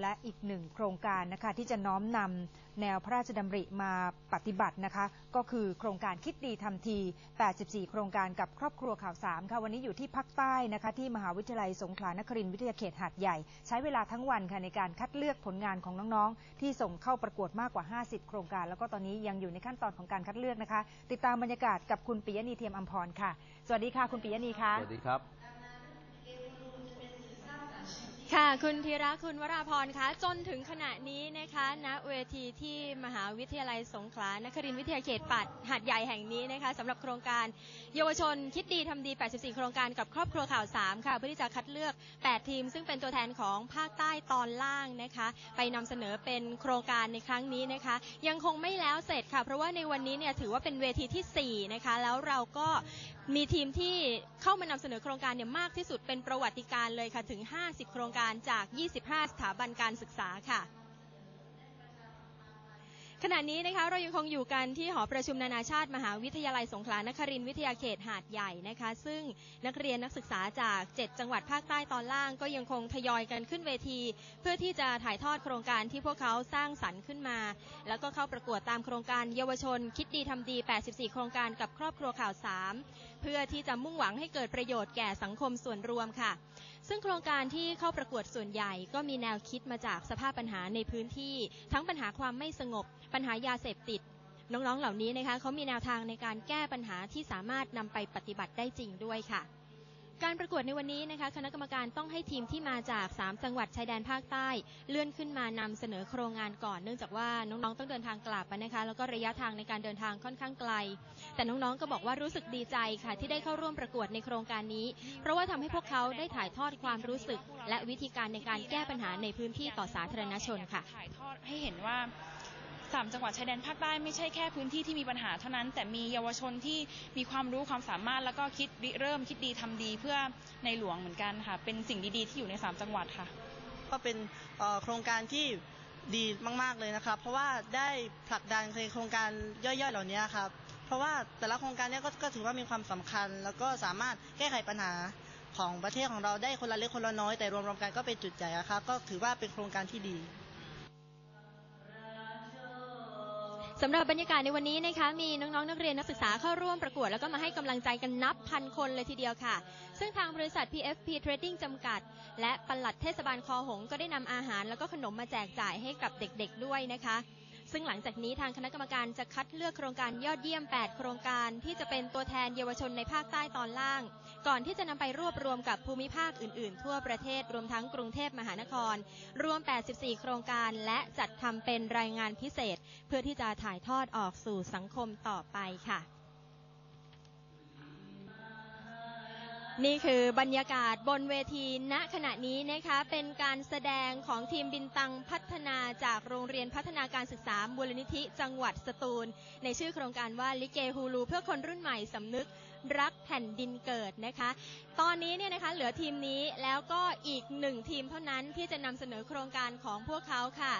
และอีกหนึ่งโครงการนะคะที่จะน้อมนำแนวพระราชดำริมาปฏิบัตินะคะ ก็คือโครงการคิดดีทำที 84 โครงการกับครอบครัวข่าวสามค่ะวันนี้อยู่ที่ภาคใต้นะคะที่มหาวิทยาลัยสงขลานครินทร์วิทยาเขตหาดใหญ่ ใช้เวลาทั้งวันค่ะในการคัดเลือกผลงานของน้องๆ ที่ส่งเข้าประกวดมากกว่า 50 โครงการ แล้วก็ตอนนี้ยังอยู่ในขั้นตอนของการคัดเลือกนะคะ ติดตามบรรยากาศกับคุณปิยณีเทียมอัมพรค่ะ สวัสดีค่ะคุณปิยณีค่ะสวัสดีครับ ค่ะ คุณธีระคุณวราพรคะจนถึงขณะนี้นะคะณเวทีที่มหาวิทยาลัยสงขลานครินทร์วิทยาเขตปัดหาดใหญ่แห่งนี้นะคะสำหรับโครงการเยาวชนคิดดีทำดี 84 โครงการกับครอบครัวข่าว 3 ค่ะ เพื่อที่จะคัดเลือก 8 ทีม ซึ่งเป็นตัวแทนของภาคใต้ตอนล่างนะคะ ไปนำเสนอเป็นโครงการในครั้งนี้นะคะ ยังคงไม่แล้วเสร็จค่ะ เพราะว่าในวันนี้เนี่ยถือว่าเป็นเวทีที่ 4 นะคะ แล้วเราก็ มีทีมที่เข้ามานำเสนอโครงการเนี่ยมากที่สุดเป็นประวัติการเลยค่ะถึง 50 โครงการจาก 25 สถาบันการศึกษาค่ะขณะนี้นะคะเรายังคงอยู่กันที่หอประชุมนานาชาติมหาวิทยาลัยสงขลานครินทร์วิทยาเขตหาดใหญ่นะคะ ซึ่งนักเรียนนักศึกษาจาก 7 จังหวัดภาคใต้ตอนล่างก็ยังคงทยอยกันขึ้นเวที เพื่อที่จะถ่ายทอดโครงการที่พวกเขาสร้างสรรค์ขึ้นมา แล้วก็เข้าประกวดตามโครงการเยาวชน คิดดีทำดี 84 โครงการกับครอบครัวข่าว 3 เพื่อที่จะมุ่งหวังให้เกิดประโยชน์แก่สังคมส่วนรวมค่ะ ซึ่งโครงการที่เข้าประกวดส่วนใหญ่ ก็มีแนวคิดมาจากสภาพปัญหาในพื้นที่ ทั้งปัญหาความไม่สงบ ปัญหายาเสพติด น้องๆ เหล่านี้นะคะเขามีแนวทางในการแก้ปัญหาที่สามารถนำไปปฏิบัติได้จริงด้วยค่ะ การประกวดในวันนี้นะคะ คณะกรรมการต้องให้ทีมที่มาจาก 3 จังหวัดชายแดนภาคใต้ เลื่อนขึ้นมานำเสนอโครงงานก่อน เนื่องจากว่าน้องๆต้องเดินทางกลับนะคะ แล้วก็ระยะทางในการเดินทางค่อนข้างไกล แต่น้องๆก็บอกว่ารู้สึกดีใจค่ะ ที่ได้เข้าร่วมประกวดในโครงการนี้ เพราะว่าทำให้พวกเขาได้ถ่ายทอดความรู้สึก และวิธีการในการแก้ปัญหาในพื้นที่ต่อสาธารณชนค่ะถ่ายทอดให้เห็นว่า สามจังหวัดชายแดนภาคใต้ไม่ใช่แค่พื้นที่ที่มีปัญหาเท่านั้น แต่มีเยาวชนที่มีความรู้ความสามารถแล้วก็คิดริเริ่มคิดดีทำดีเพื่อในหลวงเหมือนกันค่ะ เป็นสิ่งดีๆที่อยู่ในสามจังหวัดค่ะ ก็เป็นโครงการที่ดีมาก ๆ เลยนะครับ เพราะว่าได้ผลักดันโครงการย่อยๆ เหล่านี้ครับ เพราะว่าแต่ละโครงการเนี้ก็ก็ถือว่ามีความสำคัญ แล้วก็สามารถแก้ไขปัญหาของประเทศของเราได้คนละเล็กคนละน้อยแต่รวมๆกันก็เป็นจุดใหญ่อะครับก็ถือว่าเป็นโครงการที่ดี สำหรับบรรยากาศในวันนี้นะคะมีน้องๆนักเรียนนักศึกษาเข้าร่วมประกวด แล้วก็มาให้กำลังใจกันนับพันคนเลยทีเดียวค่ะ ซึ่งทางบริษัท PFP Trading จำกัด และปลัดเทศบาลคอหงก็ได้นำอาหารแล้วก็ขนมมาแจกจ่ายให้กับเด็กๆด้วยนะคะ ซึ่งหลังจากนี้ทางคณะกรรมการจะคัดเลือกโครงการยอดเยี่ยม 8 โครงการที่จะเป็นตัวแทนเยาวชนในภาคใต้ตอนล่าง ก่อนที่จะนำไปรวบรวมกับภูมิภาคอื่นๆ ทั่วประเทศรวมทั้งกรุงเทพมหานคร รวม 84 โครงการและจัดทำเป็นรายงานพิเศษ เพื่อที่จะถ่ายทอดออกสู่สังคมต่อไปค่ะ นี่คือบรรยากาศบนเวทีณขณะนี้นะคะเป็นการแสดงของทีมบินตังพัฒนาจากโรงเรียนพัฒนาการศึกษามูลนิธิจังหวัดสตูล ในชื่อโครงการว่าลิเกฮูลูเพื่อคนรุ่นใหม่สำนึกรักแผ่นดินเกิดนะคะ ตอนนี้เนี่ยนะคะเหลือทีมนี้แล้วก็อีกหนึ่งทีมเท่านั้นที่จะนำเสนอโครงการของพวกเขาค่ะ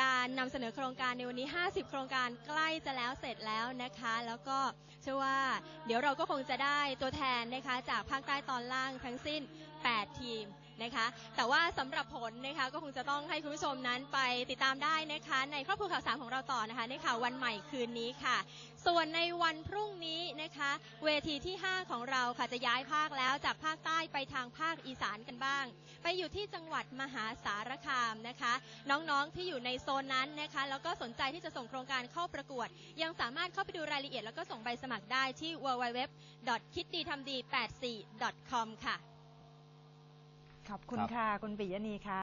การนำเสนอโครงการในวันนี้ 50 โครงการใกล้จะแล้วเสร็จแล้วนะคะ แล้วก็เชื่อว่าเดี๋ยวเราก็คงจะได้ตัวแทนนะคะจากภาคใต้ตอนล่างทั้งสิ้น 8 ทีม นะคะ แต่ว่าสำหรับผลนะคะก็คงจะต้องให้คุณผู้ชมนั้นไปติดตามได้นะคะ ในครอบครัวข่าวสารของเราต่อนะคะในข่าววันใหม่คืนนี้ค่ะ ส่วนในวันพรุ่งนี้นะคะ เวทีที่ 5 ของเราค่ะจะย้ายภาคแล้วจากภาคใต้ไปทางภาคอีสานกันบ้าง ไปอยู่ที่จังหวัดมหาสารคามนะคะ น้องๆที่อยู่ในโซนนั้นนะคะแล้วก็สนใจที่จะส่งโครงการเข้าประกวด ยังสามารถเข้าไปดูรายละเอียด แล้วก็ส่งใบสมัครได้ที่ www.kiddithamdi84.com ค่ะ ขอบคุณครับค่ะ คุณปิยณีค่ะ